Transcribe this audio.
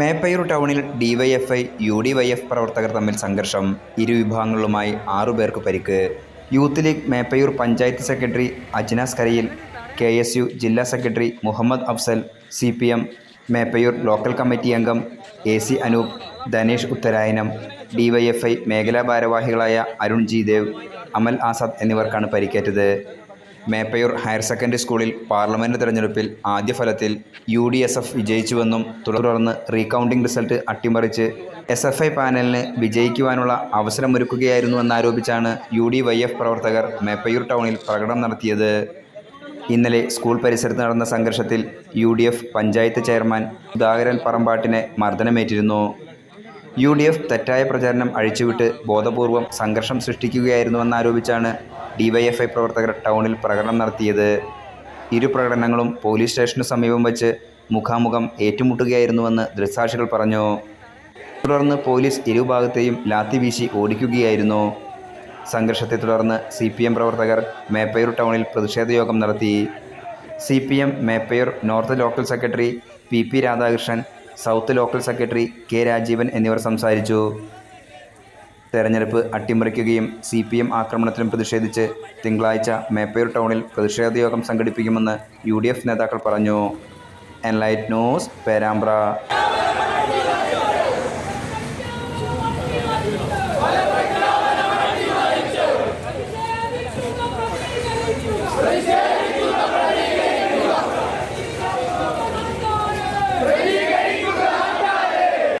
മേപ്പയൂർ ടൗണിൽ DYFI U D Y F പ്രവർത്തകർ തമ്മിൽ സംഘർഷം. ഇരു വിഭാഗങ്ങളുമായി ആറുപേർക്ക് പരിക്ക്. Youth league Meppayur panchayat secretary Ajnas കരയിൽ കെ എസ് യു ജില്ലാ secretary Muhammad Afsal C P M Meppayur local committee അംഗം A C Anoop Dhanesh Uttarayan DYFI മേഖലാ ഭാരവാഹികളായ അരുൺ ജി ദേവ് അമൽ ആസാദ് എന്നിവർക്കാണ് പരിക്കേറ്റത്. മേപ്പയൂർ ഹയർ സെക്കൻഡറി സ്കൂളിൽ പാർലമെന്റ് തെരഞ്ഞെടുപ്പിൽ ആദ്യ ഫലത്തിൽ യു ഡി എസ് എഫ് വിജയിച്ചുവെന്നും തുടർന്ന് റീകൗണ്ടിംഗ് റിസൾട്ട് അട്ടിമറിച്ച് എസ് എഫ് ഐ പാനലിന് വിജയിക്കുവാനുള്ള അവസരമൊരുക്കുകയായിരുന്നുവെന്നാരോപിച്ചാണ് യു ഡി വൈ എഫ് പ്രവർത്തകർ മേപ്പയൂർ ടൗണിൽ പ്രകടനം നടത്തിയത്. ഇന്നലെ സ്കൂൾ പരിസരത്ത് നടന്ന സംഘർഷത്തിൽ U D F panchayat chairman Sudhakaran പറമ്പാട്ടിനെ മർദ്ദനമേറ്റിരുന്നു. യു ഡി എഫ് തെറ്റായ പ്രചാരണം അഴിച്ചുവിട്ട് ബോധപൂർവം സംഘർഷം സൃഷ്ടിക്കുകയായിരുന്നുവെന്നാരോപിച്ചാണ് ഡിവൈഎഫ്ഐ പ്രവർത്തകർ ടൗണിൽ പ്രകടനം നടത്തിയത്. ഇരു പ്രകടനങ്ങളും പോലീസ് സ്റ്റേഷനു സമീപം വച്ച് മുഖാമുഖം ഏറ്റുമുട്ടുകയായിരുന്നുവെന്ന് ദൃക്സാക്ഷികൾ പറഞ്ഞു. തുടർന്ന് പോലീസ് ഇരുഭാഗത്തെയും ലാത്തി വീശി ഓടിക്കുകയായിരുന്നു. സംഘർഷത്തെ തുടർന്ന് സി പി എം പ്രവർത്തകർ മേപ്പയൂർ ടൗണിൽ പ്രതിഷേധ യോഗം നടത്തി. C P M Meppayur north local secretary P P Radhakrishnan south local secretary K Rajeevan എന്നിവർ സംസാരിച്ചു. തെരഞ്ഞെടുപ്പ് അട്ടിമറിക്കുകയും സി പി എം ആക്രമണത്തിലും പ്രതിഷേധിച്ച് തിങ്കളാഴ്ച മേപ്പയൂർ ടൗണിൽ പ്രതിഷേധ യോഗം സംഘടിപ്പിക്കുമെന്ന് യു ഡി എഫ് നേതാക്കൾ പറഞ്ഞു. Enlight news Perambra.